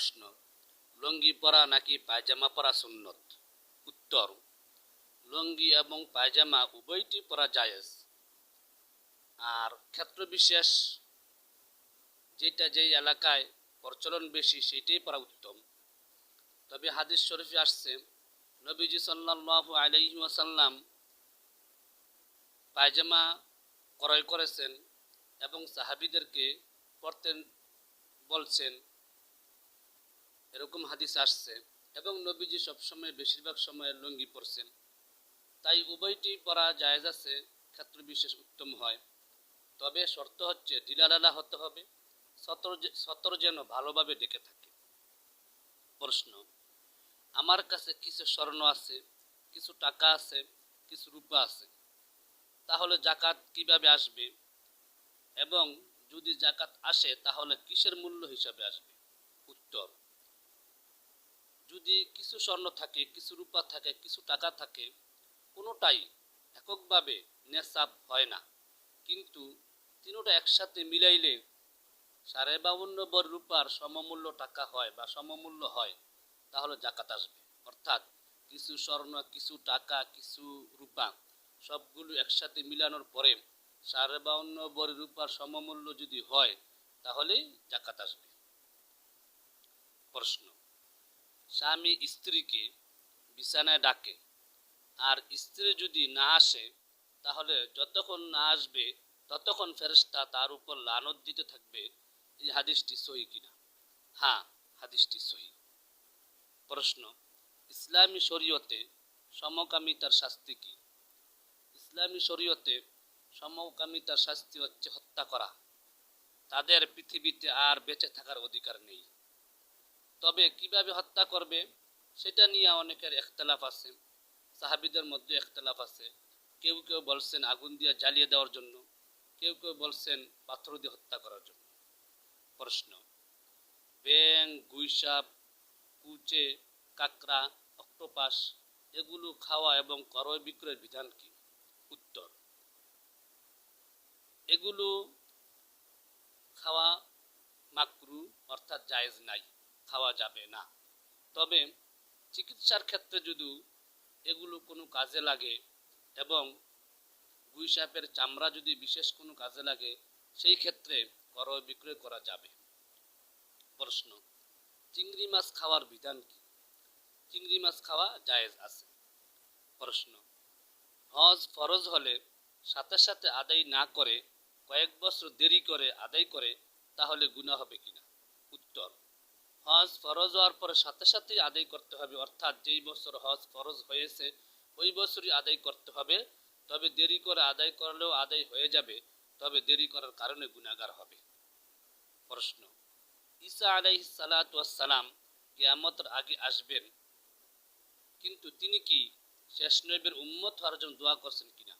প্রশ্ন, লুঙ্গি পরা নাকি পায়জামা পরা সুন্নত? উত্তর, লুঙ্গি এবং পায়জামা উভয়টি পরা জায়েজ। আর ক্ষেত্র বিশেষ যেটা যেই এলাকায় প্রচলন বেশি সেটাই পরা উত্তম। তবে হাদিস শরীফে আসছে, নবীজি আলাইহি ওয়াসাল্লাম পায়জামা ক্রয় করেছেন এবং সাহাবিদেরকে পড়তেন বলছেন এরকম হাদিস আসছে এবং নবীজি সবসময় বেশিরভাগ সময় লুঙ্গি পরছেন। তাই উভয়টি পরা জায়েজ আছে ক্ষেত্র বিশেষ উত্তম হয়। তবে শর্ত হচ্ছে ঢিলাঢালা হতে হবে, সতর সতর যেন ভালোভাবে ডেকে থাকে। প্রশ্ন, আমার কাছে কিছু স্বর্ণ আছে, কিছু টাকা আছে, কিছু রূপা আছে। তাহলে জাকাত কীভাবে আসবে? এবং যদি জাকাত আসে, তাহলে কিসের মূল্য হিসাবে আসবে? উত্তর যদি কিছু স্বর্ণ থাকে, কিছু রূপা থাকে, কিছু টাকা থাকে, কোনোটাই এককভাবে নেশাব হয় না। কিন্তু তিনোটা একসাথে মিলাইলে সাড়ে বাউন্ন বর রূপার সমমূল্য টাকা হয় বা সমমূল্য হয়, তাহলে জাকাত আসবে। অর্থাৎ কিছু স্বর্ণ, কিছু টাকা, কিছু রূপা, সবগুলো একসাথে মিলানোর পরে সাড়ে বাউন্ন বর রূপার সমমূল্য যদি হয় তাহলে জাকাত আসবে। প্রশ্ন। স্বামী স্ত্রীকে বিছানায় ডাকে। আর স্ত্রী যদি না আসে, তাহলে যতক্ষণ না আসবে, ততক্ষণ ফেরেস্তা তার উপর লানত দিতে থাকবে এই হাদিসটি সহি কিনা। হ্যাঁ হাদিসটি সহি। প্রশ্ন, ইসলামী শরীয়তে সমকামিতার শাস্তি কি? ইসলামী শরীয়তে সমকামিতার শাস্তি হচ্ছে হত্যা করা। তাদের পৃথিবীতে আর বেঁচে থাকার অধিকার নেই। তবে কীভাবে হত্যা করবে, সেটা নিয়ে অনেকের একতলাফ আছে। সাহাবিদের মধ্যে একতলাফ আছে। কেউ কেউ বলছেন আগুন দিয়ে জ্বালিয়ে দেওয়ার জন্য, কেউ কেউ বলছেন পাথর দিয়ে হত্যা করার জন্য। প্রশ্ন, ব্যাং, গুইসাপ, কুচে, কাকড়া, অক্টোপাস, এগুলো খাওয়া এবং ক্রয় বিক্রয়ের বিধান কি? উত্তর, এগুলো খাওয়া মাকরু অর্থাৎ জায়েজ নাই। খাওয়া যাবে না। তবে চিকিৎসার ক্ষেত্রে যদি এগুলো কোনো কাজে লাগে এবং গুইসাপের চামড়া যদি বিশেষ কোনো কাজে লাগে, সেই ক্ষেত্রে ক্রয় বিক্রয় করা যাবে। প্রশ্ন, চিংড়ি মাছ খাওয়ার বিধান কি? চিংড়ি মাছ খাওয়া জায়েজ আছে। প্রশ্ন, হজ ফরজ হলে সাথে সাথে আদায় না করে কয়েক বছর দেরি করে আদায় করে তাহলে গুণা হবে কিনা? উত্তর হজ ফরজ হওয়ার পরে সাথে সাথেই আদায় করতে হবে। অর্থাৎ যেই বছর হজ ফরজ হয়েছে, ওই বছরই আদায় করতে হবে। তবে দেরি করে আদায় করলেও আদায় হয়ে যাবে। তবে দেরি করার কারণে গুণাগার হবে। প্রশ্ন, ঈসা আলাইহ সালাম কেয়ামতের আগে আসবেন, কিন্তু তিনি কি শেষ নবীর উম্মত হওয়ার জন্য দোয়া করছেন কিনা?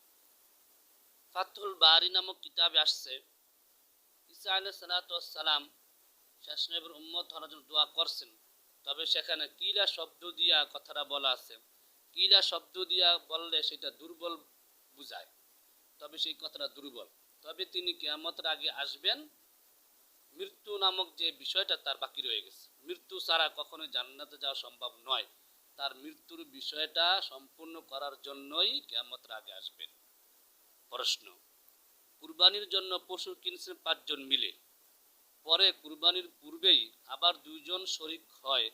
ফাতুল বারি নামক কিতাবে আসছে, ঈসা আলাহ সালাম শেষ নবীর উম্মত হওয়ার জন্য দোয়া করছেন। তবে সেখানে কিলা শব্দ দিয়া কথাটা বলা আছে। কিলা শব্দ দিয়া বললে সেটা দুর্বল বুঝায়। তবে সেই কথাটা দুর্বল। তবে তিনি কেয়ামতের আগে আসবেন। মৃত্যু নামক যে বিষয়টা তার বাকি রয়ে গেছে। মৃত্যু ছাড়া কখনো জান্নাতে যাওয়া সম্ভব নয়। তার মৃত্যুর বিষয়টা সম্পূর্ণ করার জন্যই কেয়ামতের আগে আসবেন। প্রশ্ন, কুরবানির জন্য পশু কিনছেন পাঁচজন মিলে। পরে কুরবানির পূর্বেই আবার দুইজন শরিক হয়,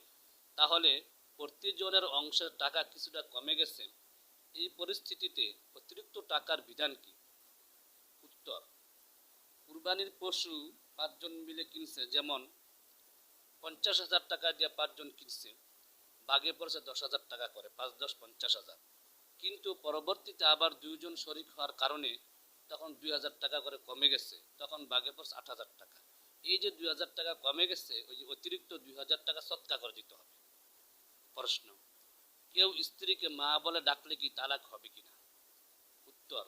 তাহলে প্রতিজনের অংশের টাকা কিছুটা কমে গেছে। এই পরিস্থিতিতে অতিরিক্ত টাকার বিধান কি? উত্তর, কুরবানির পশু পাঁচজন মিলে কিনছে, যেমন পঞ্চাশ হাজার টাকা দিয়ে পাঁচজন কিনছে বাগে পড়ছে দশ হাজার টাকা করে, পাঁচ দশ পঞ্চাশ হাজার। কিন্তু পরবর্তীতে আবার দুইজন শরিক হওয়ার কারণে তখন দুই হাজার টাকা করে কমে গেছে, তখন বাগে পড়ছে আট হাজার টাকা। এই যে দুই হাজার টাকা কমে গেছে, ওই যে অতিরিক্ত দুই হাজার টাকা সৎকা করে দিতে হবে। প্রশ্ন, কেউ স্ত্রীকে মা বলে ডাকলে কি তালাক হবে কিনা? উত্তর,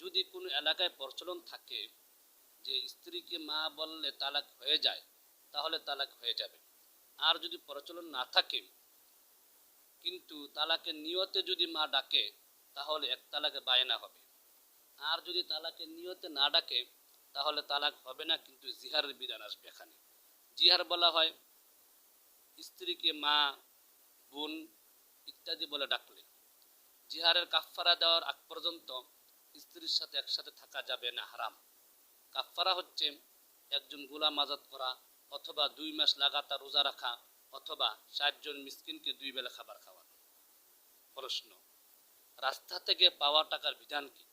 যদি কোনো এলাকায় প্রচলন থাকে যে স্ত্রীকে মা বললে তালাক হয়ে যায়, তাহলে তালাক হয়ে যাবে। আর যদি প্রচলন না থাকে, কিন্তু তালাকের নিয়তে যদি মা ডাকে, তাহলে এক তালাকে বায়না হবে। আর যদি তালাকে নিয়তে না ডাকে তাহলে তালাক হবে না, কিন্তু জিহারের বিধান আসবে এখানে। জিহার বলা হয়, স্ত্রীকে মা, বোন ইত্যাদি বলে ডাকলে। জিহারের কাফফারা দেওয়ার আগ পর্যন্ত স্ত্রীর সাথে একসাথে থাকা যাবে না, হারাম। কাফফারা হচ্ছে একজন গোলাম আজাদ করা অথবা দুই মাস লাগাতার রোজা রাখা অথবা ষাটজন মিসকিনকে দুই বেলা খাবার খাওয়ানো। প্রশ্ন, রাস্তা থেকে পাওয়া টাকার বিধান কি?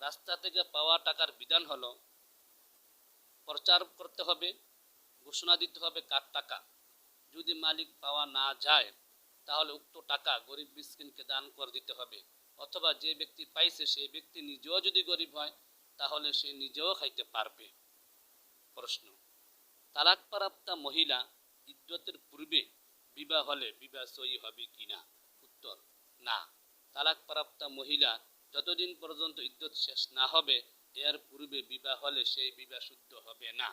রাস্তা থেকে পাওয়া টাকার বিধান হলো, প্রচার করতে হবে, ঘোষণা দিতে হবে কার টাকা। যদি মালিক পাওয়া না যায়, তাহলে উক্ত টাকা গরিব মিসকিনকে দান করে দিতে হবে। অথবা যে ব্যক্তি পাইছে, সেই ব্যক্তি নিজেও যদি গরিব হয়, তাহলে সে নিজেও খাইতে পারবে। প্রশ্ন। তালাক প্রাপ্তা মহিলা ইদ্যতের পূর্বে বিবাহ হলে বিবাহ সই হবে কিনা? উত্তর, না। তালাক প্রাপ্তা মহিলা যতদিন পর্যন্ত ইদ্যত শেষ না হবে, এর পূর্বে বিবাহ হলে সেই বিবাহ শুদ্ধ হবে না।